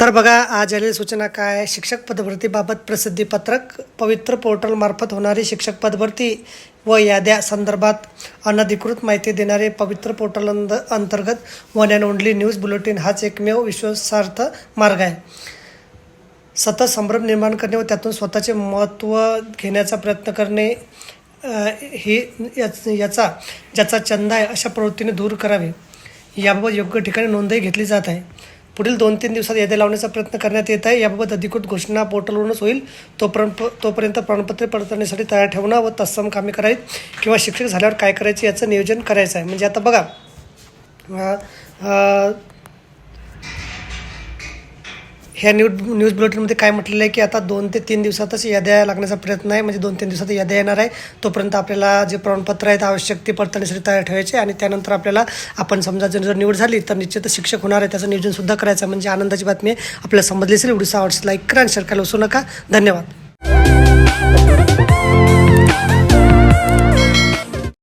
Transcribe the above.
तर बघा आज आलेली सूचना काय? शिक्षक पदभरतीबाबत प्रसिद्धीपत्रक पवित्र पोर्टलमार्फत होणारी शिक्षक पदभरती व याद्या संदर्भात अनधिकृत माहिती देणारे पवित्र पोर्टल अंद अंतर्गत one and only news bulletin हाच एकमेव विश्वासार्थ मार्ग आहे. सतत संभ्रम निर्माण करणे व त्यातून स्वतःचे महत्त्व घेण्याचा प्रयत्न करणे हे ही याच- याचा ज्याचा चंदा आहे अशा प्रवृत्तीने दूर करावे. याबाबत योग्य ठिकाणी नोंदही घेतली जात आहे. पुढील दोन तीन दिवसात याद्या लावण्याचा प्रयत्न करण्यात येत आहे. याबाबत अधिकृत घोषणा पोर्टलवरूनच होईल. तोपर्यंत तोपर्यंत प्रमाणपत्रे पडताळणीसाठी तयार ठेवणं व तत्सम कामे करावीत किंवा शिक्षक झाल्यावर काय करायचे याचं नियोजन करायचं आहे. म्हणजे आता बघा ह्या न्यूज न्यूज बुलेटिनमध्ये काय म्हटलेलं आहे की आता दोन ते तीन दिवसातच याद्या लागण्याचा प्रयत्न आहे. म्हणजे दोन तीन दिवसात याद्या येणार आहे. तोपर्यंत आपल्याला जे प्रमाणपत्र आहेत आवश्यक ते पडताळणीसाठी तयार ठेवायचे आणि त्यानंतर आपल्याला आपण समजा जर जर निवड झाली तर निश्चितच शिक्षक होणार आहे. त्याचं नियोजनसुद्धा करायचं म्हणजे आनंदाची बातमी आहे. आपल्याला समजली असेल व्हिडिओ आवडस लाईक करा आणि शेअर करायला विसरू नका. धन्यवाद.